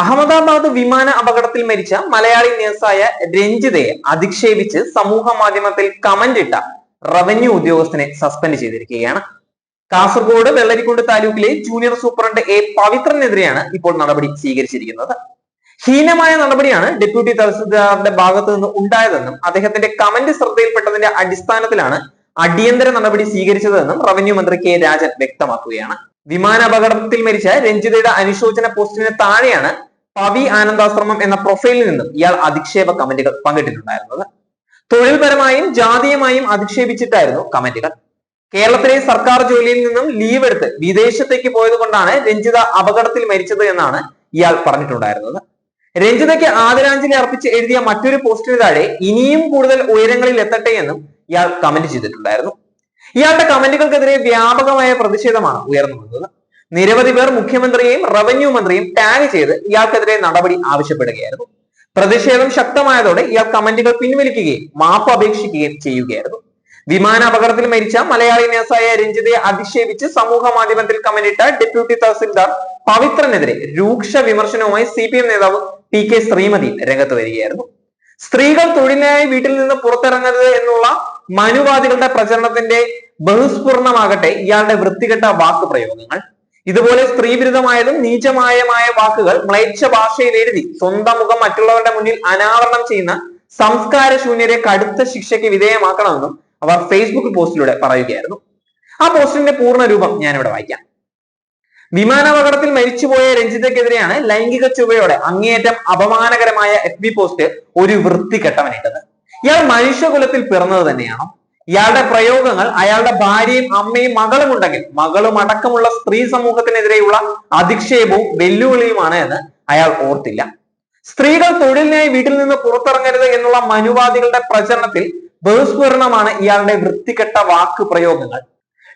അഹമ്മദാബാദ് വിമാന അപകടത്തിൽ മരിച്ച മലയാളി നേഴ്സായ രഞ്ജിതയെ അധിക്ഷേപിച്ച് സമൂഹ മാധ്യമത്തിൽ കമന്റ് ഇട്ട റവന്യൂ ഉദ്യോഗസ്ഥനെ സസ്പെൻഡ് ചെയ്തിരിക്കുകയാണ്. കാസർഗോഡ് വെള്ളരിക്കുണ്ട് താലൂക്കിലെ ജൂനിയർ സൂപ്രണ്ട് എ പവിത്രനെതിരെയാണ് ഇപ്പോൾ നടപടി സ്വീകരിച്ചിരിക്കുന്നത്. ഹീനമായ നടപടിയാണ് ഡെപ്യൂട്ടി തഹസിൽദാറിന്റെ ഭാഗത്തു നിന്ന് ഉണ്ടായതെന്നും അദ്ദേഹത്തിന്റെ കമന്റ് ശ്രദ്ധയിൽപ്പെട്ടതിന്റെ അടിസ്ഥാനത്തിലാണ് അടിയന്തര നടപടി സ്വീകരിച്ചതെന്നും റവന്യൂ മന്ത്രി കെ രാജൻ വ്യക്തമാക്കുകയാണ്. വിമാന അപകടത്തിൽ മരിച്ച രഞ്ജിതയുടെ അനുശോചന പോസ്റ്റിന് താഴെയാണ് പവി ആനന്ദാശ്രമം എന്ന പ്രൊഫൈലിൽ നിന്നും ഇയാൾ അധിക്ഷേപ കമന്റുകൾ പങ്കിട്ടിട്ടുണ്ടായിരുന്നത്. തൊഴിൽപരമായും ജാതീയമായും അധിക്ഷേപിച്ചിട്ടായിരുന്നു കമന്റുകൾ. കേരളത്തിലെ സർക്കാർ ജോലിയിൽ നിന്നും ലീവ് എടുത്ത് വിദേശത്തേക്ക് പോയത് കൊണ്ടാണ് രഞ്ജിത അപകടത്തിൽ മരിച്ചത് എന്നാണ് ഇയാൾ പറഞ്ഞിട്ടുണ്ടായിരുന്നത്. രഞ്ജിതയ്ക്ക് ആദരാഞ്ജലി അർപ്പിച്ച് എഴുതിയ മറ്റൊരു പോസ്റ്റിന് താഴെ ഇനിയും കൂടുതൽ ഉയരങ്ങളിൽ എത്തട്ടെ എന്നും ഇയാൾ കമന്റ് ചെയ്തിട്ടുണ്ടായിരുന്നു. ഇയാളുടെ കമന്റുകൾക്കെതിരെ വ്യാപകമായ പ്രതിഷേധമാണ് ഉയർന്നു വന്നത്. നിരവധി പേർ മുഖ്യമന്ത്രിയെയും റവന്യൂ മന്ത്രിയും ടാഗ് ചെയ്ത് ഇയാൾക്കെതിരെ നടപടി ആവശ്യപ്പെടുകയായിരുന്നു. പ്രതിഷേധം ശക്തമായതോടെ ഇയാൾ കമന്റുകൾ പിൻവലിക്കുകയും മാപ്പ് അപേക്ഷിക്കുകയും ചെയ്യുകയായിരുന്നു. വിമാന അപകടത്തിൽ മരിച്ച മലയാളി നേഴ്സായ രഞ്ജിതയെ അധിക്ഷേപിച്ച് സമൂഹ മാധ്യമത്തിൽ കമന്റിട്ട ഡെപ്യൂട്ടി തഹസിൽദാർ പവിത്രനെതിരെ രൂക്ഷ വിമർശനവുമായി സി പി എം നേതാവ് പി കെ ശ്രീമതി രംഗത്ത് വരികയായിരുന്നു. സ്ത്രീകൾ തൊഴിലിനായി വീട്ടിൽ നിന്ന് പുറത്തിറങ്ങരുത് എന്നുള്ള മനുവാദികളുടെ പ്രചരണത്തിന്റെ ബഹുസ്ഫുരണമാകട്ടെ ഇയാളുടെ വൃത്തികെട്ട വാക്ക് പ്രയോഗങ്ങൾ. ഇതുപോലെ സ്ത്രീവിരുദ്ധമായതും നീചമായമായ വാക്കുകൾ മ്ലേച്ഛ ഭാഷയിൽ എഴുതി സ്വന്തം മുഖം മറ്റുള്ളവരുടെ മുന്നിൽ അനാവരണം ചെയ്യുന്ന സംസ്കാര ശൂന്യരെ കടുത്ത ശിക്ഷയ്ക്ക് വിധേയമാക്കണമെന്നും അവർ ഫേസ്ബുക്ക് പോസ്റ്റിലൂടെ പറയുകയായിരുന്നു. ആ പോസ്റ്റിന്റെ പൂർണ രൂപം ഞാനിവിടെ വായിക്കാം. വിമാനാപകടത്തിൽ മരിച്ചുപോയ രഞ്ജിതയ്ക്കെതിരെയാണ് ലൈംഗിക ചുവയോടെ അങ്ങേയറ്റം അപമാനകരമായ എഫ് ബി പോസ്റ്റ് ഒരു വൃത്തികെട്ടവനിട്ടത്. ഇയാൾ മനുഷ്യകുലത്തിൽ പിറന്നത് തന്നെയാണോ? ഇയാളുടെ പ്രയോഗങ്ങൾ അയാളുടെ ഭാര്യയും അമ്മയും മകളും ഉണ്ടെങ്കിൽ മകളും അടക്കമുള്ള സ്ത്രീ സമൂഹത്തിനെതിരെയുള്ള അധിക്ഷേപവും വെല്ലുവിളിയുമാണ് എന്ന് അയാൾ ഓർത്തില്ല. സ്ത്രീകൾ തൊഴിലിനായി വീട്ടിൽ നിന്ന് പുറത്തിറങ്ങരുത് എന്നുള്ള മനുവാദികളുടെ പ്രചരണത്തിൽ ബഹുസ്ഫുരണമാണ് ഇയാളുടെ വൃത്തികെട്ട വാക്ക് പ്രയോഗങ്ങൾ.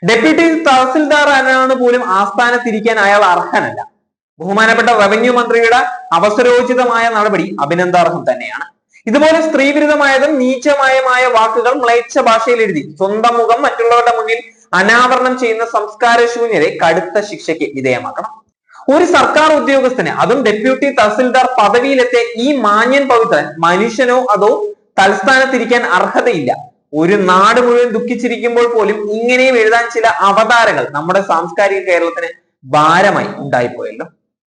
ഡെപ്യൂട്ടി തഹസിൽദാർ ആരാണ് പോലും ആസ്ഥാനത്തിരിക്കാൻ അയാൾ അർഹനല്ല. ബഹുമാനപ്പെട്ട റവന്യൂ മന്ത്രിയുടെ അവസരോചിതമായ നടപടി അഭിനന്ദാർഹം തന്നെയാണ്. ഇതുപോലെ സ്ത്രീവിരുദ്ധമായതും നീചമായമായ വാക്കുകൾ മ്ലേച്ഛ ഭാഷയിൽ എഴുതി. സ്വന്തം മുഖം മറ്റുള്ളവരുടെ മുന്നിൽ അനാവരണം ചെയ്യുന്ന സംസ്കാര ശൂന്യരെ കടുത്ത ശിക്ഷയ്ക്ക് വിധേയമാക്കണം. ഒരു സർക്കാർ ഉദ്യോഗസ്ഥനെ അതും ഡെപ്യൂട്ടി തഹസിൽദാർ പദവിയിലെത്തിയ ഈ മാന്യൻ പവിത്രൻ മനുഷ്യനോ അതോ തലസ്ഥാനത്തിരിക്കാൻ അർഹതയില്ല. ഒരു നാട് മുഴുവൻ ദുഃഖിച്ചിരിക്കുമ്പോൾ പോലും ഇങ്ങനെയും എഴുതാൻ ചില അവതാരങ്ങൾ നമ്മുടെ സാംസ്കാരിക കേരളത്തിന് ഭാരമായി ഉണ്ടായിപ്പോയല്ലോ.